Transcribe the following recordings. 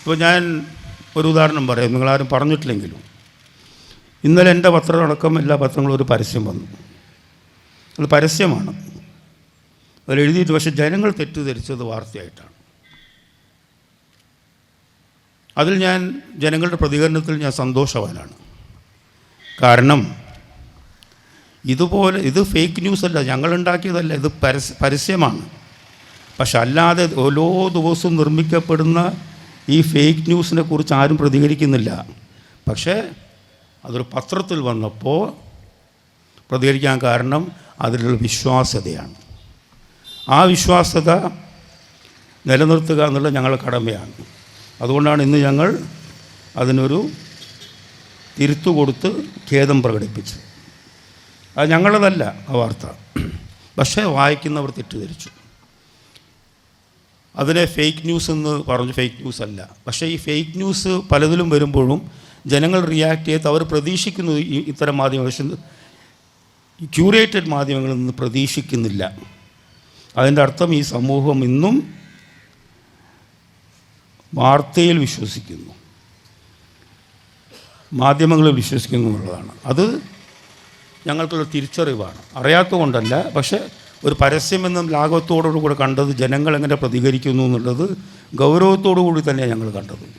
ഇപ്പോൾ ഞാൻ ഒരു ഉദാഹരണം പറയാം. നിങ്ങളാരും പറഞ്ഞിട്ടില്ലെങ്കിലും. ഇന്നലെ എന്റെ പത്രമടക്കം എല്ലാ പത്രങ്ങളും ഒരു പരസ്യം വന്നു. അത് പരസ്യമാണ്. അതിൽ എഴുതിയിട്ട് പക്ഷേ ജനങ്ങൾ തെറ്റിദ്ധരിച്ചത് വാർത്തയായിട്ടാണ്. അതിൽ ഞാൻ ജനങ്ങളുടെ പ്രതികരണത്തിൽ ഞാൻ സന്തോഷവാനാണ്. കാരണം ഇതുപോലെ ഇത് ഫേക്ക് ന്യൂസ് അല്ല ഞങ്ങൾ ഉണ്ടാക്കിയതല്ല ഇത് പരസ്യ പരസ്യമാണ്. പക്ഷെ അല്ലാതെ ഓരോ ദിവസവും നിർമ്മിക്കപ്പെടുന്ന ഈ ഫേക്ക് ന്യൂസിനെ കുറിച്ച് ആരും പ്രതികരിക്കുന്നില്ല. പക്ഷേ അതൊരു പത്രത്തിൽ വന്നപ്പോൾ പ്രതികരിക്കാൻ കാരണം അതിലുള്ള വിശ്വാസ്യതയാണ്. ആ വിശ്വാസ്യത നിലനിർത്തുക എന്നുള്ളത് ഞങ്ങളുടെ കടമയാണ്. അതുകൊണ്ടാണ് ഇന്ന് ഞങ്ങൾ അതിനൊരു തിരുത്തു കൊടുത്ത് ഖേദം പ്രകടിപ്പിച്ചത്. അത് ഞങ്ങളതല്ല ആ വാർത്ത. പക്ഷേ വായിക്കുന്നവർ തെറ്റിദ്ധരിച്ചു. അതിനെ ഫേക്ക് ന്യൂസ് എന്ന് പറഞ്ഞു ഫേക്ക് ന്യൂസ് അല്ല. പക്ഷേ ഈ ഫേക്ക് ന്യൂസ് പലതിലും വരുമ്പോഴും ജനങ്ങൾ റിയാക്ട് ചെയ്ത് അവർ പ്രതീക്ഷിക്കുന്നു ഇത്തരം മാധ്യമങ്ങൾ. പക്ഷെ ക്യൂറേറ്റഡ് മാധ്യമങ്ങളിൽ നിന്ന് പ്രതീക്ഷിക്കുന്നില്ല. അതിന്റെ അർത്ഥം ഈ സമൂഹം ഇന്നും വാർത്തയിൽ വിശ്വസിക്കുന്നു. മാധ്യമങ്ങളിൽ വിശ്വസിക്കുന്നു എന്നുള്ളതാണ്. അത് ഞങ്ങൾക്കുള്ള തിരിച്ചറിവാണ്. അറിയാത്തതുകൊണ്ടല്ല. പക്ഷേ ഒരു പരസ്യമെന്ന ലാഘവത്തോടു കൂടെ കണ്ടത് ജനങ്ങൾ എങ്ങനെ പ്രതികരിക്കുന്നു എന്നുള്ളത് ഗൗരവത്തോടു കൂടി തന്നെയാണ് ഞങ്ങൾ കണ്ടത്.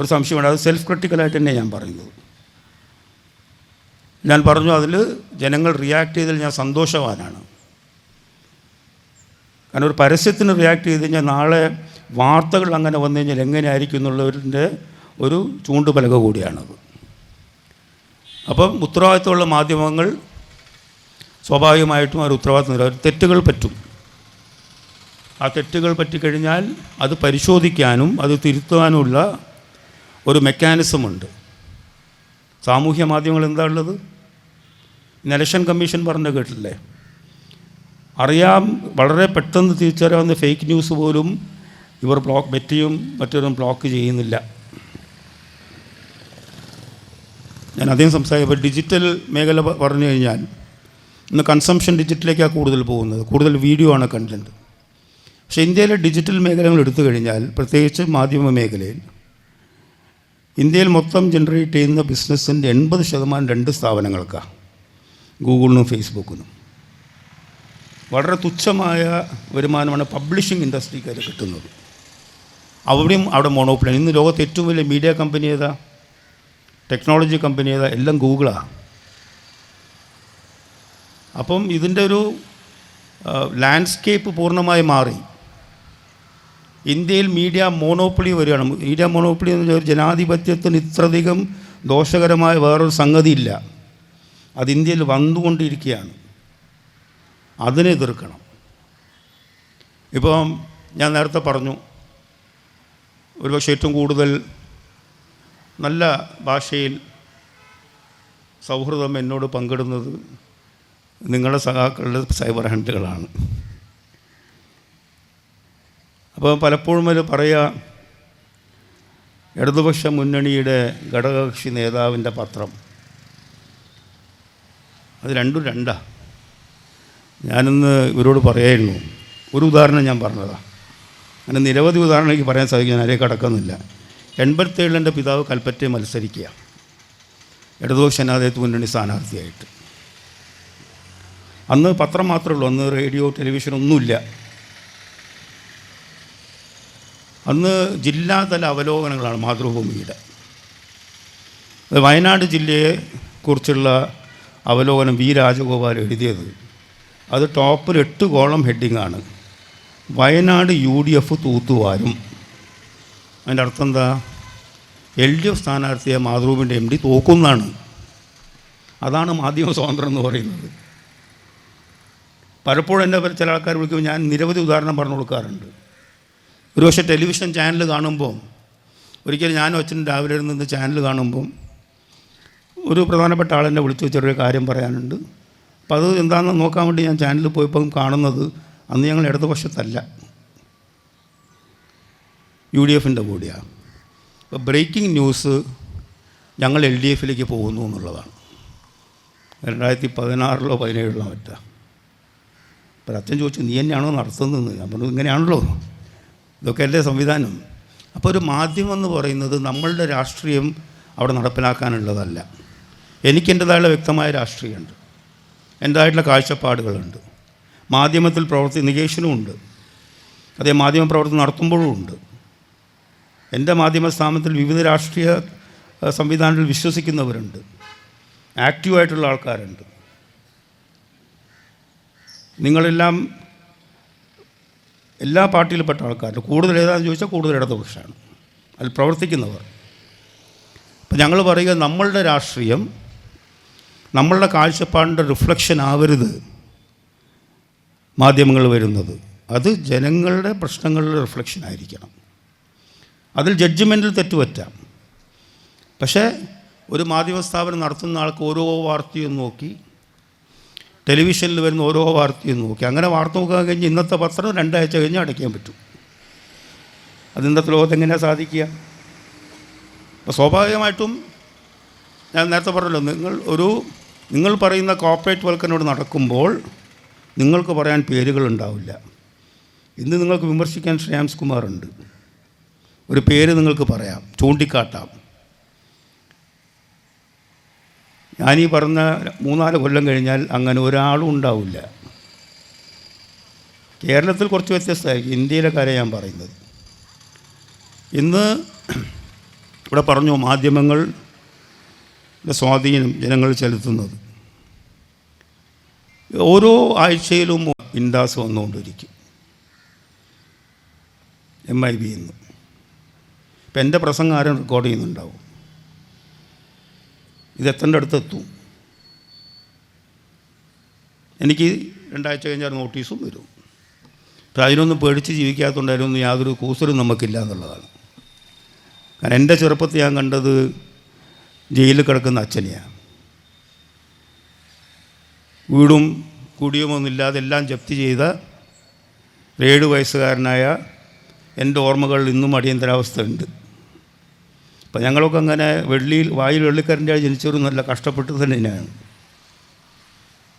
ഒരു സംശയമുണ്ട്. അത് സെൽഫ് ക്രിട്ടിക്കലായിട്ട് തന്നെ ഞാൻ പറയുന്നത്. ഞാൻ പറഞ്ഞു അതിൽ ജനങ്ങൾ റിയാക്ട് ചെയ്തതിൽ ഞാൻ സന്തോഷവാനാണ്. കാരണം ഒരു പരസ്യത്തിന് റിയാക്ട് ചെയ്ത് കഴിഞ്ഞാൽ നാളെ വാർത്തകൾ അങ്ങനെ വന്നു കഴിഞ്ഞാൽ എങ്ങനെയായിരിക്കും എന്നുള്ളവരിന്റെ ഒരു ചൂണ്ടുപലക കൂടിയാണത്. അപ്പം ഉത്തരവാദിത്തമുള്ള മാധ്യമങ്ങൾ സ്വാഭാവികമായിട്ടും അവർ ഉത്തരവാദിത്തം നിറ- തെറ്റുകൾ പറ്റും. ആ തെറ്റുകൾ പറ്റിക്കഴിഞ്ഞാൽ അത് പരിശോധിക്കാനും അത് തിരുത്തുവാനുമുള്ള ഒരു മെക്കാനിസമുണ്ട്. സാമൂഹ്യ മാധ്യമങ്ങൾ എന്താ ഉള്ളത്? ഇലക്ഷൻ കമ്മീഷൻ പറഞ്ഞ കേട്ടില്ലേ അറിയാം വളരെ പെട്ടെന്ന് തിരിച്ചറിയാവുന്ന ഫേക്ക് ന്യൂസ് പോലും ഇവർ ബ്ലോക്ക് മെറ്റിയും മറ്റൊരും ബ്ലോക്ക് ചെയ്യുന്നില്ല. ഞാൻ അധികം സംസാരിക്കും. ഡിജിറ്റൽ മേഖല പറഞ്ഞു കഴിഞ്ഞാൽ ഇന്ന് കൺസംഷൻ ഡിജിറ്റലിലേക്കാണ് കൂടുതൽ പോകുന്നത്. കൂടുതൽ വീഡിയോ ആണ് കണ്ടന്റ് പക്ഷേ ഇന്ത്യയിലെ ഡിജിറ്റൽ മേഖലകൾ എടുത്തു കഴിഞ്ഞാൽ പ്രത്യേകിച്ച് മാധ്യമ മേഖലയിൽ ഇന്ത്യയിൽ മൊത്തം ജനറേറ്റ് ചെയ്യുന്ന ബിസിനസ്സിന്റെ എൺപത് ശതമാനം രണ്ട് സ്ഥാപനങ്ങൾക്കാണ് ഗൂഗിളിനും ഫേസ്ബുക്കിനും. വളരെ തുച്ഛമായ വരുമാനമാണ് പബ്ലിഷിംഗ് ഇൻഡസ്ട്രിക്കാർ കിട്ടുന്നത്. അവിടെയും അവിടെ മോണോപ്പിളാണ് ഇന്ന് ലോകത്തെ ഏറ്റവും വലിയ മീഡിയ കമ്പനി ഏതാ? ടെക്നോളജി കമ്പനി ഏതാ? എല്ലാം ഗൂഗിളാണ് അപ്പം ഇതിന്റെ ഒരു ലാൻഡ്സ്കേപ്പ് പൂർണമായി മാറി. ഇന്ത്യയിൽ മീഡിയ മോണോപ്പൊളി വരികയാണ്. മീഡിയ മോണോപ്പൊളി എന്ന് വെച്ചാൽ ജനാധിപത്യത്തിന് ഇത്രയധികം ദോഷകരമായ വേറൊരു സംഗതിയില്ല അത് ഇന്ത്യയിൽ വന്നുകൊണ്ടിരിക്കുകയാണ്. അതിനെ എതിർക്കണം. ഇപ്പം ഞാൻ നേരത്തെ പറഞ്ഞു ഒരുപക്ഷെ ഏറ്റവും കൂടുതൽ നല്ല ഭാഷയിൽ സൗഹൃദം എന്നോട് പങ്കിടുന്നത് നിങ്ങളുടെ സഖാക്കളുടെ സൈബർ ഹണ്ടുകളാണ്. അപ്പോൾ പലപ്പോഴും അവർ പറയുക ഇടതുപക്ഷ മുന്നണിയുടെ ഘടകകക്ഷി നേതാവിന്റെ പത്രം. അത് രണ്ടും രണ്ടാ. ഞാനിന്ന് ഇവരോട് പറയായിരുന്നു. ഒരു ഉദാഹരണം ഞാൻ പറഞ്ഞതാണ് അങ്ങനെ നിരവധി ഉദാഹരണം എനിക്ക് പറയാൻ സാധിക്കും ഞാൻ അതിലേക്ക് കടക്കുന്നില്ല എൺപത്തേഴിൽ എന്റെ പിതാവ് കൽപ്പറ്റയെ മത്സരിക്കുക ഇടതുപക്ഷ ജനാധിപത്യ മുന്നണി സ്ഥാനാർത്ഥിയായിട്ട്. അന്ന് പത്രം മാത്രമേ ഉള്ളൂ. അന്ന് റേഡിയോ ടെലിവിഷൻ ഒന്നുമില്ല. അന്ന് ജില്ലാതല അവലോകനങ്ങളാണ് മാതൃഭൂമിയുടെ. വയനാട് ജില്ലയെ കുറിച്ചുള്ള അവലോകനം വി രാജഗോപാൽ എഴുതിയത്. അത് ടോപ്പിൽ എട്ട് കോളം ഹെഡിങ്ങാണ് വയനാട് യു ഡി എഫ് തൂത്തുവാരും. അതിന്റെ അർത്ഥം എന്താ? എൽ ഡി എഫ് സ്ഥാനാർത്ഥിയെ മാതൃഭൂമിന്റെ എം ഡി തോക്കുന്നതാണ്. അതാണ് മാധ്യമ സ്വാതന്ത്ര്യം എന്ന് പറയുന്നത്. പലപ്പോഴും എന്റെ ചില ആൾക്കാർ വിളിക്കുമ്പോൾ ഞാൻ നിരവധി ഉദാഹരണം പറഞ്ഞു കൊടുക്കാറുണ്ട്. ഒരുപക്ഷെ ടെലിവിഷൻ ചാനൽ കാണുമ്പോൾ ഒരിക്കലും ഞാനും അച്ഛനും രാവിലെ നിന്ന് ചാനൽ കാണുമ്പം ഒരു പ്രധാനപ്പെട്ട ആളെന്നെ വിളിച്ചു ചെറിയ കാര്യം പറയാനുണ്ട്. അപ്പോൾ അത് എന്താണെന്ന് നോക്കാൻ വേണ്ടി ഞാൻ ചാനലിൽ പോയപ്പം കാണുന്നത് അന്ന് ഞങ്ങൾ ഇടതുപക്ഷത്തല്ല. യു ഡി എഫിന്റെ കൂടിയാണ് അപ്പോൾ ബ്രേക്കിംഗ് ന്യൂസ് ഞങ്ങൾ എൽ ഡി എഫിലേക്ക് പോകുന്നു എന്നുള്ളതാണ്. രണ്ടായിരത്തി പതിനാറിലോ പതിനേഴിലോ മറ്റാ. അപ്പോൾ അച്ഛൻ ചോദിച്ചു നീ തന്നെയാണോ നടത്തുന്നത്? ഞാൻ പറഞ്ഞു ഇങ്ങനെയാണല്ലോ. ഇതൊക്കെ അല്ലേ സംവിധാനം? അപ്പോൾ ഒരു മാധ്യമം എന്ന് പറയുന്നത് നമ്മളുടെ രാഷ്ട്രീയം അവിടെ നടപ്പിലാക്കാനുള്ളതല്ല. എനിക്കെന്റെതായുള്ള വ്യക്തമായ രാഷ്ട്രീയമുണ്ട്. എന്റെതായിട്ടുള്ള കാഴ്ചപ്പാടുകളുണ്ട്. മാധ്യമത്തിൽ പ്രവർത്തി നികേഷനും ഉണ്ട്. അതേ മാധ്യമ പ്രവർത്തനം നടത്തുമ്പോഴും ഉണ്ട്. എന്റെ മാധ്യമ സ്ഥാപനത്തിൽ വിവിധ രാഷ്ട്രീയ സംവിധാനത്തിൽ വിശ്വസിക്കുന്നവരുണ്ട്. ആക്റ്റീവായിട്ടുള്ള ആൾക്കാരുണ്ട്. നിങ്ങളെല്ലാം എല്ലാ പാർട്ടിയിൽപ്പെട്ട ആൾക്കാരുണ്ട് കൂടുതൽ ഏതാണെന്ന് ചോദിച്ചാൽ കൂടുതൽ ഇടതുപക്ഷമാണ്. അതിൽ പ്രവർത്തിക്കുന്നവർ. അപ്പം ഞങ്ങൾ പറയുക നമ്മളുടെ രാഷ്ട്രീയം നമ്മളുടെ കാഴ്ചപ്പാടിന്റെ റിഫ്ലക്ഷൻ ആവരുത് മാധ്യമങ്ങൾ വരുന്നത്. അത് ജനങ്ങളുടെ പ്രശ്നങ്ങളുടെ റിഫ്ലക്ഷൻ ആയിരിക്കണം. അതിൽ ജഡ്ജ്മെന്റിൽ തെറ്റുപറ്റാം പക്ഷേ ഒരു മാധ്യമ സ്ഥാപനം നടത്തുന്ന ആൾക്ക് ഓരോ വാർത്തയും നോക്കി ടെലിവിഷനിൽ വരുന്ന ഓരോ വാർത്തയും നോക്കി. അങ്ങനെ വാർത്ത നോക്കാൻ കഴിഞ്ഞ് ഇന്നത്തെ പത്രം രണ്ടാഴ്ച കഴിഞ്ഞ് അടയ്ക്കാൻ പറ്റും. അത് ഇന്നത്തെ ലോകത്ത് എങ്ങനെയാണ് സാധിക്കുക? അപ്പോൾ സ്വാഭാവികമായിട്ടും ഞാൻ നേരത്തെ പറഞ്ഞല്ലോ നിങ്ങൾ ഒരു നിങ്ങൾ പറയുന്ന കോർപ്പറേറ്റ് വൽക്കനോട് നടക്കുമ്പോൾ നിങ്ങൾക്ക് പറയാൻ പേരുകൾ ഉണ്ടാവില്ല ഇന്ന് നിങ്ങൾക്ക് വിമർശിക്കാൻ ശ്രേയാംസ് കുമാറുണ്ട്. ഒരു പേര് നിങ്ങൾക്ക് പറയാം ചൂണ്ടിക്കാട്ടാം. ഞാനീ പറഞ്ഞ മൂന്നാൽ കൊല്ലം കഴിഞ്ഞാൽ അങ്ങനെ ഒരാളും ഉണ്ടാവില്ല. കേരളത്തിൽ കുറച്ച് വ്യത്യസ്തമായിരിക്കും ഇന്ത്യയിലെ കാര്യം ഞാൻ പറയുന്നത്. ഇന്ന് ഇവിടെ പറഞ്ഞു മാധ്യമങ്ങൾ സ്വാധീനം ജനങ്ങൾ ചെലുത്തുന്നത്. ഓരോ ആഴ്ചയിലും ഇൻഡാസ് വന്നുകൊണ്ടിരിക്കും. എം ഐ ബി എന്ന് ഇപ്പം എന്റെ പ്രസംഗം ആരും റെക്കോർഡ് ചെയ്യുന്നുണ്ടാവും. ഇത് എത്തേണ്ട അടുത്ത് എത്തും എനിക്ക് രണ്ടാഴ്ച കഴിഞ്ഞാൽ നോട്ടീസും വരും. പക്ഷെ അതിനൊന്നും പേടിച്ച് ജീവിക്കാത്തതുകൊണ്ട് അതിനൊന്നും യാതൊരു കൂസലും നമുക്കില്ല എന്നുള്ളതാണ്. കാരണം എന്റെ ചെറുപ്പത്തിൽ ഞാൻ കണ്ടത് ജയിലിൽ കിടക്കുന്ന അച്ഛനെയാണ്. വീടും കുടിയുമൊന്നുമില്ലാതെ എല്ലാം ജപ്തി ചെയ്ത ഏഴ് വയസ്സുകാരനായ എന്റെ ഓർമ്മകൾ ഇന്നും അടിയന്തരാവസ്ഥ ഉണ്ട് അപ്പം ഞങ്ങളൊക്കെ അങ്ങനെ വെള്ളിയിൽ വായിൽ വെള്ളിക്കരന്റെ ജനിച്ചവരും നല്ല കഷ്ടപ്പെട്ട് തന്നെയാണ്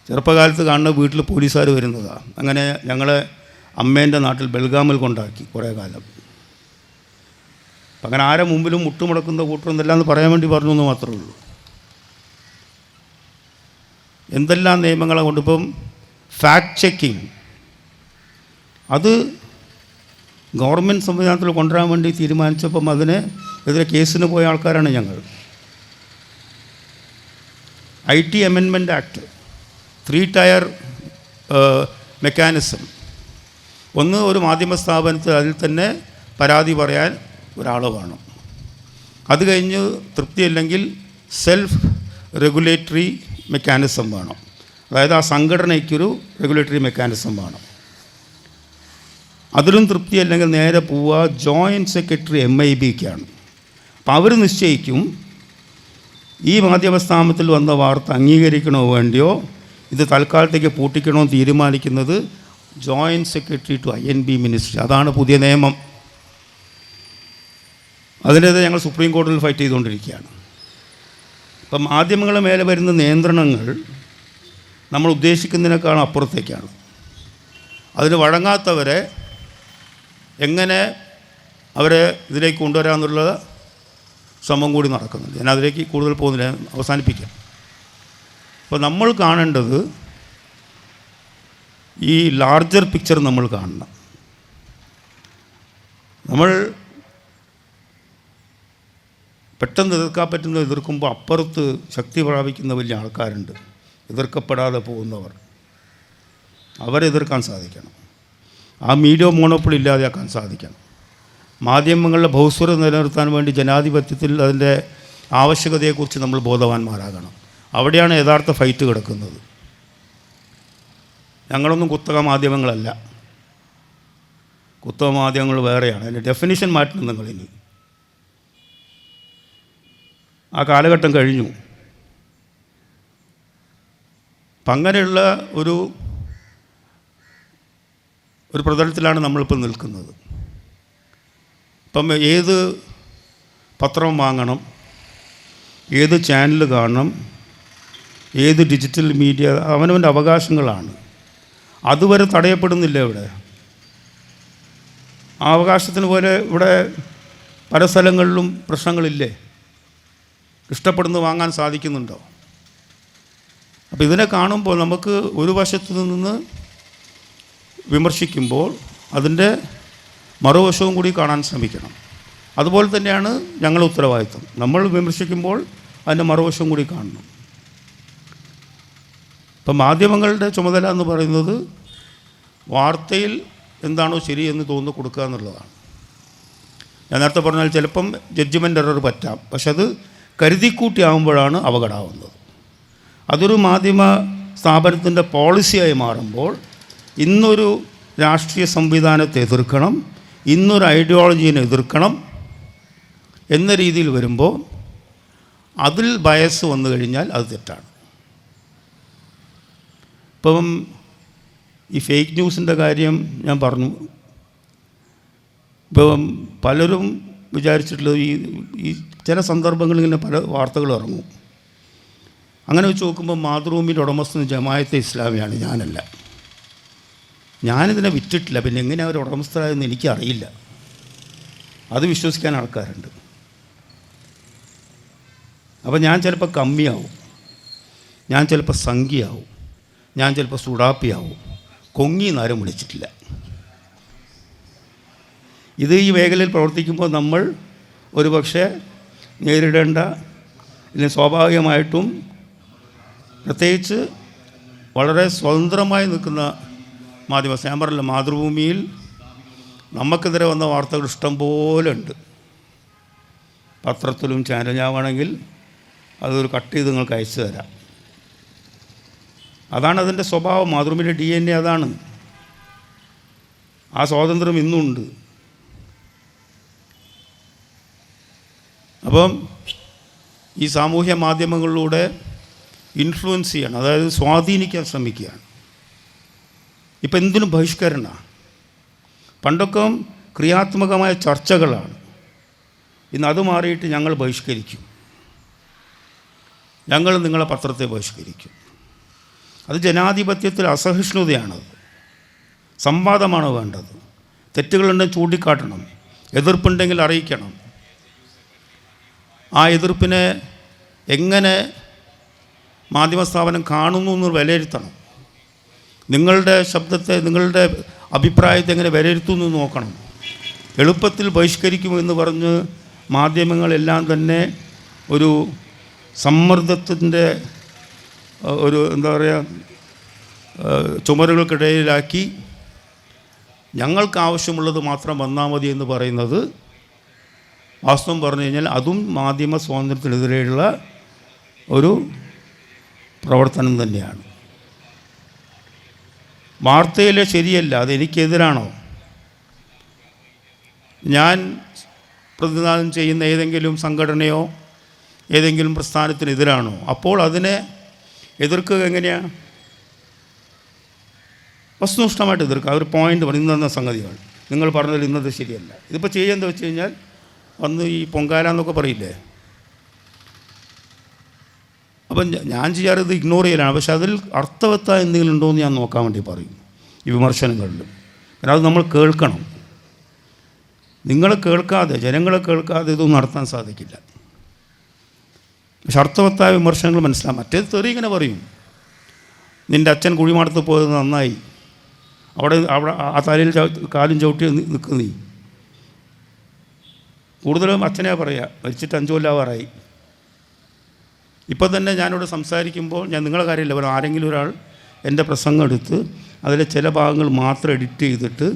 ചെറുപ്പകാലത്ത് കാണുന്ന വീട്ടിൽ പോലീസുകാർ വരുന്നതാണ് അങ്ങനെ ഞങ്ങളെ അമ്മേന്റെ നാട്ടിൽ ബൽഗാമിൽ കൊണ്ടാക്കി കുറേ കാലം. അപ്പം അങ്ങനെ ആരെ മുമ്പിലും മുട്ടുമുടക്കുന്ന കൂട്ടറൊന്നെല്ലാം എന്ന് പറയാൻ വേണ്ടി പറഞ്ഞു എന്ന് മാത്രമേ ഉള്ളൂ. എന്തെല്ലാം നിയമങ്ങളെ കൊണ്ടിപ്പം ഫാക്ട് ചെക്കിങ് അത് ഗവൺമെന്റ് സംവിധാനത്തിൽ കൊണ്ടുവരാൻ വേണ്ടി തീരുമാനിച്ചപ്പം അതിന് എതിരെ കേസിന് പോയ ആൾക്കാരാണ് ഞങ്ങൾ. ഐ ടി അമെൻമെന്റ് ആക്ട് ത്രീ ടയർ മെക്കാനിസം. ഒന്ന് ഒരു മാധ്യമ സ്ഥാപനത്തിൽ അതിൽ തന്നെ പരാതി പറയാൻ ഒരാൾ വേണം. അത് കഴിഞ്ഞ് തൃപ്തിയില്ലെങ്കിൽ സെൽഫ് റെഗുലേറ്ററി മെക്കാനിസം വേണം. അതായത് ആ സംഘടനയ്ക്കൊരു റെഗുലേറ്ററി മെക്കാനിസം വേണം. അതിലും തൃപ്തി അല്ലെങ്കിൽ നേരെ പോവുക ജോയിന്റ് സെക്രട്ടറി എം ഐ ബിക്കാണ് അപ്പോൾ അവർ നിശ്ചയിക്കും ഈ മാധ്യമ സ്ഥാപനത്തിൽ വന്ന വാർത്ത അംഗീകരിക്കണോ വേണ്ടിയോ ഇത് തൽക്കാലത്തേക്ക് പൂട്ടിക്കണോ തീരുമാനിക്കുന്നത് joint secretary to I N B ministry അതാണ് പുതിയ നിയമം. അതിനെതിരെ ഞങ്ങൾ സുപ്രീം കോടതിയിൽ ഫൈറ്റ് ചെയ്തുകൊണ്ടിരിക്കുകയാണ്. അപ്പം മാധ്യമങ്ങളുടെ മേലെ വരുന്ന നിയന്ത്രണങ്ങൾ നമ്മൾ ഉദ്ദേശിക്കുന്നതിനേക്കാളും അപ്പുറത്തേക്കാണ്. അതിന് വഴങ്ങാത്തവരെ എങ്ങനെ അവരെ ഇതിലേക്ക് കൊണ്ടുവരാമെന്നുള്ള ശ്രമം കൂടി നടക്കുന്നുണ്ട്. ഞാൻ അതിലേക്ക് കൂടുതൽ പോകുന്നില്ല. അവസാനിപ്പിക്കാം. അപ്പോൾ നമ്മൾ കാണേണ്ടത് ഈ ലാർജർ പിക്ചർ നമ്മൾ കാണണം. നമ്മൾ പെട്ടെന്ന് എതിർക്കാൻ പറ്റുന്ന എതിർക്കുമ്പോൾ അപ്പുറത്ത് ശക്തി പ്രാപിക്കുന്ന വലിയ ആൾക്കാരുണ്ട്. എതിർക്കപ്പെടാതെ പോകുന്നവർ. അവരെ എതിർക്കാൻ സാധിക്കണം. ആ മീഡിയ മോണോപ്പൊളി ഇല്ലാതെയാക്കാൻ സാധിക്കണം. മാധ്യമങ്ങളുടെ ഭൗസ്വരം നിലനിർത്താൻ വേണ്ടി ജനാധിപത്യത്തിൽ അതിന്റെ ആവശ്യകതയെക്കുറിച്ച് നമ്മൾ ബോധവാന്മാരാകണം. അവിടെയാണ് യഥാർത്ഥ ഫൈറ്റ് കിടക്കുന്നത്. ഞങ്ങളൊന്നും കുത്തക മാധ്യമങ്ങളല്ല. കുത്തക മാധ്യമങ്ങൾ വേറെയാണ്. അതിന്റെ ഡെഫിനിഷൻ മാറ്റണം നിങ്ങളിനി. ആ കാലഘട്ടം കഴിഞ്ഞു. അപ്പം അങ്ങനെയുള്ള ഒരു ഒരു പ്രതലത്തിലാണ് നമ്മളിപ്പോൾ നിൽക്കുന്നത്. ഇപ്പം ഏത് പത്രം വാങ്ങണം ഏത് ചാനൽ കാണണം ഏത് ഡിജിറ്റൽ മീഡിയ അവനവന്റെ അവകാശങ്ങളാണ്. അതുവരെ തടയപ്പെടുന്നില്ല ഇവിടെ ആ അവകാശത്തിന് പോലെ ഇവിടെ പല സ്ഥലങ്ങളിലും പ്രശ്നങ്ങളില്ലേ? ഇഷ്ടപ്പെടുന്നു വാങ്ങാൻ സാധിക്കുന്നുണ്ടോ? അപ്പോൾ ഇതിനെ കാണുമ്പോൾ നമുക്ക് ഒരു വശത്തു നിന്ന് വിമർശിക്കുമ്പോൾ അതിന്റെ മറുവശവും കൂടി കാണാൻ ശ്രമിക്കണം. അതുപോലെ തന്നെയാണ് ഞങ്ങളുടെ ഉത്തരവാദിത്വം. നമ്മൾ വിമർശിക്കുമ്പോൾ അതിന്റെ മറുവശവും കൂടി കാണണം. ഇപ്പം മാധ്യമങ്ങളുടെ ചുമതല എന്ന് പറയുന്നത് വാർത്തയിൽ എന്താണോ ശരിയെന്ന് തോന്നുന്നു കൊടുക്കുക എന്നുള്ളതാണ്. ഞാൻ നേരത്തെ പറഞ്ഞാൽ ചിലപ്പം ജഡ്ജ്മെന്റ് എറർ പറ്റാം. പക്ഷെ അത് കരുതിക്കൂട്ടിയാവുമ്പോഴാണ് അപകടമാവുന്നത് അതൊരു മാധ്യമ സ്ഥാപനത്തിന്റെ പോളിസിയായി മാറുമ്പോൾ ഇന്നൊരു രാഷ്ട്രീയ സംവിധാനത്തെ എതിർക്കണം ഇന്നൊരു ഐഡിയോളജീനെ എതിർക്കണം എന്ന രീതിയിൽ വരുമ്പോൾ അതിൽ ബയസ് വന്നു കഴിഞ്ഞാൽ അത് തെറ്റാണ്. ഇപ്പം ഈ ഫേക്ക് ന്യൂസിന്റെ കാര്യം ഞാൻ പറഞ്ഞു. ഇപ്പം പലരും വിചാരിച്ചിട്ടുള്ളത് ഈ ഈ ചില സന്ദർഭങ്ങളിൽ ഇങ്ങനെ പല വാർത്തകൾ ഇറങ്ങും. അങ്ങനെ വെച്ച് നോക്കുമ്പോൾ മാതൃഭൂമിയുടെ ഉടമസ്ഥൻ ജമായത്തെ ഇസ്ലാമിയാണ് ഞാനല്ല. ഞാനിതിനെ വിറ്റിട്ടില്ല. പിന്നെ എങ്ങനെ അവർ ഉടമസ്ഥരായെന്ന് എനിക്കറിയില്ല. അത് വിശ്വസിക്കാൻ ആൾക്കാരുണ്ട്. അപ്പോൾ ഞാൻ ചിലപ്പോൾ കമ്മിയാവും. ഞാൻ ചിലപ്പോൾ സംഖ്യയാവും. ഞാൻ ചിലപ്പോൾ സുഡാപ്പിയാവും കൊങ്ങി എന്നാരും വിളിച്ചിട്ടില്ല. ഇത് ഈ മേഖലയിൽ പ്രവർത്തിക്കുമ്പോൾ നമ്മൾ ഒരുപക്ഷെ നേരിടേണ്ട ഇതിന് സ്വാഭാവികമായിട്ടും പ്രത്യേകിച്ച് വളരെ സ്വതന്ത്രമായി നിൽക്കുന്ന മാധ്യമ ഞാൻ പറഞ്ഞില്ല മാതൃഭൂമിയിൽ നമുക്കെതിരെ വന്ന വാർത്തകൾ ഇഷ്ടം പോലെ ഉണ്ട് പത്രത്തിലും ചാനൽ അതൊരു കട്ട് ചെയ്ത് നിങ്ങൾക്ക് അയച്ചു തരാം. അതാണ് അതിന്റെ സ്വഭാവം. മാതൃഭൂമിയുടെ ഡി എൻ എ അതാണ്. ആ സ്വാതന്ത്ര്യം ഇന്നുണ്ട്. അപ്പം ഈ സാമൂഹ്യ മാധ്യമങ്ങളിലൂടെ ഇൻഫ്ലുവൻസ് ചെയ്യണം. അതായത് സ്വാധീനിക്കാൻ ശ്രമിക്കുകയാണ്. ഇപ്പം എന്തിനും ബഹിഷ്കരണ. പണ്ടൊക്കെ ക്രിയാത്മകമായ ചർച്ചകളാണ്. ഇന്ന് അത് മാറിയിട്ട് ഞങ്ങൾ ബഹിഷ്കരിക്കും. ഞങ്ങൾ നിങ്ങളെ പത്രത്തെ ബഹിഷ്കരിക്കും. അത് ജനാധിപത്യത്തിൽ അസഹിഷ്ണുതയാണത്. സംവാദമാണ് വേണ്ടത്? തെറ്റുകളുണ്ടെങ്കിൽ ചൂണ്ടിക്കാട്ടണം. എതിർപ്പുണ്ടെങ്കിൽ അറിയിക്കണം. ആ എതിർപ്പിനെ എങ്ങനെ മാധ്യമ സ്ഥാപനം കാണുന്നു എന്ന് വിലയിരുത്തണം. നിങ്ങളുടെ ശബ്ദത്തെ നിങ്ങളുടെ അഭിപ്രായത്തെ എങ്ങനെ വിലയിരുത്തുമെന്ന് നോക്കണം. എളുപ്പത്തിൽ ബഹിഷ്കരിക്കുമെന്ന് പറഞ്ഞ് മാധ്യമങ്ങളെല്ലാം തന്നെ ഒരു സമ്മർദ്ദത്തിന്റെ ഒരു എന്താ പറയുക ചുമരുകൾക്കിടയിലാക്കി ഞങ്ങൾക്ക് ആവശ്യമുള്ളത് മാത്രം വന്നാൽ മതി എന്ന് പറയുന്നത് വാസ്തവം പറഞ്ഞു കഴിഞ്ഞാൽ അതും മാധ്യമ സ്വാതന്ത്ര്യത്തിനെതിരെയുള്ള ഒരു പ്രവർത്തനം തന്നെയാണ്. വാർത്തയിലെ ശരിയല്ല അത് എനിക്കെതിരാണോ? ഞാൻ പ്രതിനിധാനം ചെയ്യുന്ന ഏതെങ്കിലും സംഘടനയോ ഏതെങ്കിലും പ്രസ്ഥാനത്തിനെതിരാണോ? അപ്പോൾ അതിനെ എതിർക്കുക എങ്ങനെയാണ് വസ്തുനിഷ്ഠമായിട്ട് എതിർക്കുക. ഒരു പോയിന്റ് പറഞ്ഞു ഇന്ന സംഗതികൾ. നിങ്ങൾ പറഞ്ഞതിൽ ഇന്നത് ശരിയല്ല. ഇതിപ്പോൾ ചെയ്യുക എന്താ വെച്ച് കഴിഞ്ഞാൽ വന്ന് ഈ പൊങ്കാല എന്നൊക്കെ പറയില്ലേ? അപ്പം ഞാൻ ചെയ്യാറത് ഇഗ്നോർ ചെയ്യലാണ്. പക്ഷെ അതിൽ അർത്ഥവത്ത എന്തെങ്കിലും ഉണ്ടോ എന്ന് ഞാൻ നോക്കാൻ വേണ്ടി പറയും. ഈ വിമർശനങ്ങളിൽ കാരണം അത് നമ്മൾ കേൾക്കണം. നിങ്ങൾ കേൾക്കാതെ ജനങ്ങളെ കേൾക്കാതെ ഇതൊന്നും നടത്താൻ സാധിക്കില്ല. പക്ഷെ അർത്ഥവത്തായ വിമർശനങ്ങൾ മനസ്സിലാകും മറ്റേത് തെറി ഇങ്ങനെ പറയും. നിന്റെ അച്ഛൻ കുഴിമാടത്ത് പോയത് നന്നായി. അവിടെ അവിടെ ആ തലയിൽ കാലും ചവിട്ടി നിൽക്കുന്നീ കൂടുതലും അച്ഛനെ പറയുക മരിച്ചിട്ട് അഞ്ചു കൊല്ലാവാറായി. ഇപ്പോൾ തന്നെ ഞാനിവിടെ സംസാരിക്കുമ്പോൾ ഞാൻ നിങ്ങളെ കാര്യമില്ല ഒരു ആരെങ്കിലും ഒരാൾ എന്റെ പ്രസംഗം എടുത്ത് അതിലെ ചില ഭാഗങ്ങൾ മാത്രം എഡിറ്റ് ചെയ്തിട്ട്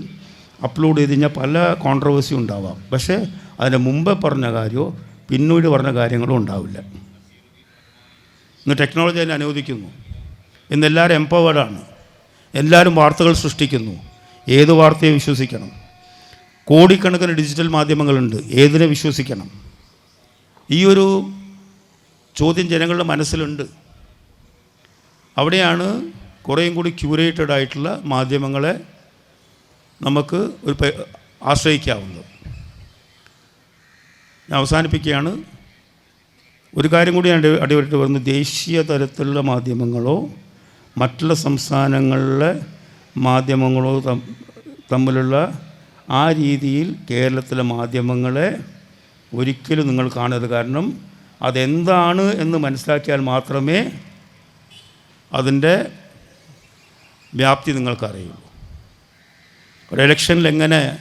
അപ്ലോഡ് ചെയ്ത് കഴിഞ്ഞാൽ പല കോൺട്രവേഴ്സി ഉണ്ടാവാം. പക്ഷേ അതിന് മുമ്പേ പറഞ്ഞ കാര്യമോ പിന്നീട് പറഞ്ഞ കാര്യങ്ങളോ ഉണ്ടാവില്ല. ഇന്ന് ടെക്നോളജി അതിനെ അനുവദിക്കുന്നു. ഇന്ന് എല്ലാവരും എംപവേർഡാണ് എല്ലാവരും വാർത്തകൾ സൃഷ്ടിക്കുന്നു. ഏത് വാർത്തയെ വിശ്വസിക്കണം. കോടിക്കണക്കിന് ഡിജിറ്റൽ മാധ്യമങ്ങളുണ്ട്. ഏതിനെ വിശ്വസിക്കണം? ഈ ഒരു ചോദ്യം ജനങ്ങളുടെ മനസ്സിലുണ്ട്. അവിടെയാണ് കുറേയും കൂടി ക്യൂറേറ്റഡ് ആയിട്ടുള്ള മാധ്യമങ്ങളെ നമുക്ക് ഒരു ആശ്രയിക്കാവുന്നത്. ഞാൻ അവസാനിപ്പിക്കുകയാണ്. ഒരു കാര്യം കൂടി ഞാൻ അടിപൊളിയിട്ട് പറഞ്ഞു. ദേശീയ തലത്തിലുള്ള മാധ്യമങ്ങളോ മറ്റുള്ള സംസ്ഥാനങ്ങളിലെ മാധ്യമങ്ങളോ തമ്മിലുള്ള ആ രീതിയിൽ കേരളത്തിലെ മാധ്യമങ്ങളെ ഒരിക്കലും നിങ്ങൾ കാണരുത്. കാരണം അതെന്താണ് എന്ന് മനസ്സിലാക്കിയാൽ മാത്രമേ അതിന്റെ വ്യാപ്തി നിങ്ങൾക്കറിയുള്ളൂ. ഒരു ഇലക്ഷനിൽ എങ്ങനെ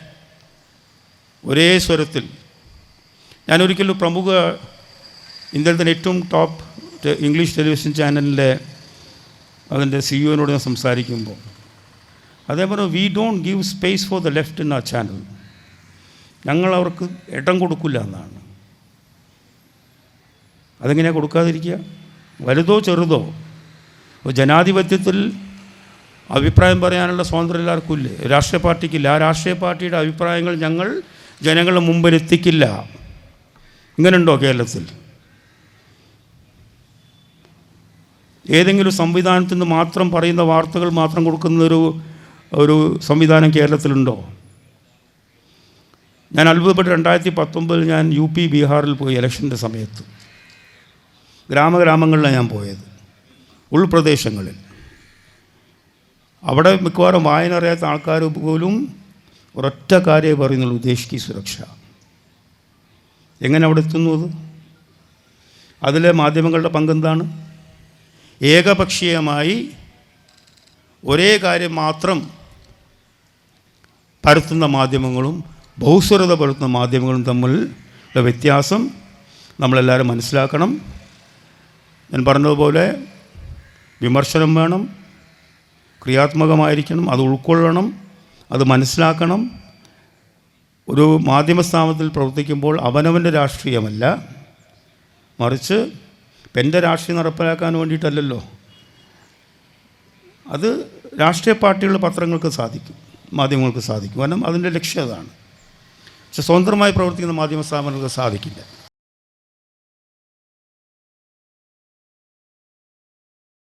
ഒരേ സ്വരത്തിൽ ഞാനൊരിക്കലും പ്രമുഖ ഇന്ത്യയിൽ തന്നെ ഏറ്റവും ടോപ്പ് ഇംഗ്ലീഷ് ടെലിവിഷൻ ചാനലിന്റെ അതിന്റെ സിഇഒനോട് ഞാൻ സംസാരിക്കുമ്പോൾ അതേപോലെ we don't give space for the left in ആ ചാനൽ ഞങ്ങൾ അവർക്ക് ഇടം കൊടുക്കില്ല എന്നാണ്. അതെങ്ങനെയാണ് കൊടുക്കാതിരിക്കുക? വലുതോ ചെറുതോ? ജനാധിപത്യത്തിൽ അഭിപ്രായം പറയാനുള്ള സ്വാതന്ത്ര്യം എല്ലാവർക്കും ഇല്ലേ? രാഷ്ട്രീയ പാർട്ടിക്കില്ല. ആ രാഷ്ട്രീയ പാർട്ടിയുടെ അഭിപ്രായങ്ങൾ ഞങ്ങൾ ജനങ്ങളുടെ മുമ്പിൽ എത്തിക്കില്ല. ഇങ്ങനെയുണ്ടോ കേരളത്തിൽ? ഏതെങ്കിലും സംവിധാനത്തിൽ നിന്ന് മാത്രം പറയുന്ന വാർത്തകൾ മാത്രം കൊടുക്കുന്നൊരു ഒരു സംവിധാനം കേരളത്തിലുണ്ടോ? ഞാൻ അത്ഭുതപ്പെട്ട് രണ്ടായിരത്തി പത്തൊമ്പതിൽ ഞാൻ യു പി ബീഹാറിൽ പോയി ഇലക്ഷന്റെ സമയത്ത്. ഗ്രാമഗ്രാമങ്ങളിലാണ് ഞാൻ പോയത്. ഉൾപ്രദേശങ്ങളിൽ. അവിടെ മിക്കവാറും വായന അറിയാത്ത ആൾക്കാർ പോലും ഒരൊറ്റ കാര്യമേ പറയുന്നുള്ളൂ ദേശീയ സുരക്ഷ. എങ്ങനെ അവിടെ എത്തുന്നു അത്? അതിലെ മാധ്യമങ്ങളുടെ പങ്കെന്താണ് ഏകപക്ഷീയമായി ഒരേ കാര്യം മാത്രം പരത്തുന്ന മാധ്യമങ്ങളും ബഹുസ്വരത പരത്തുന്ന മാധ്യമങ്ങളും തമ്മിലുള്ള വ്യത്യാസം നമ്മളെല്ലാവരും മനസ്സിലാക്കണം. ഞാൻ പറഞ്ഞതുപോലെ വിമർശനം വേണം ക്രിയാത്മകമായിരിക്കണം അത് ഉൾക്കൊള്ളണം അത് മനസ്സിലാക്കണം. ഒരു മാധ്യമ സ്ഥാപനത്തിൽ പ്രവർത്തിക്കുമ്പോൾ അവനവന്റെ രാഷ്ട്രീയമല്ല. മറിച്ച് എന്റെ രാഷ്ട്രീയം നടപ്പിലാക്കാൻ വേണ്ടിയിട്ടല്ലല്ലോ. അത് രാഷ്ട്രീയ പാർട്ടികളുടെ പത്രങ്ങൾക്ക് സാധിക്കും മാധ്യമങ്ങൾക്ക് സാധിക്കും. കാരണം അതിന്റെ ലക്ഷ്യം അതാണ്. പക്ഷെ സ്വതന്ത്രമായി പ്രവർത്തിക്കുന്ന മാധ്യമ സ്ഥാപനങ്ങൾക്ക് സാധിക്കില്ല.